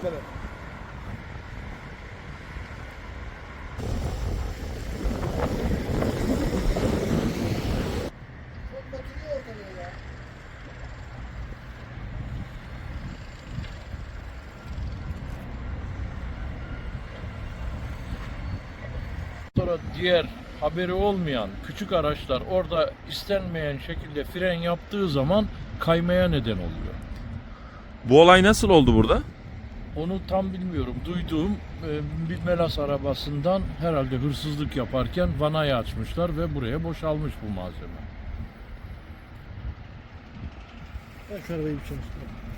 Dikkat diğer haberi olmayan küçük araçlar orada istenmeyen şekilde fren yaptığı zaman kaymaya neden oluyor. Bu olay nasıl oldu burada? Onu tam bilmiyorum. Duyduğum e, bir Melas arabasından herhalde hırsızlık yaparken vanayı açmışlar ve buraya boşalmış bu malzeme. Şu arabayı bir çalıştıralım.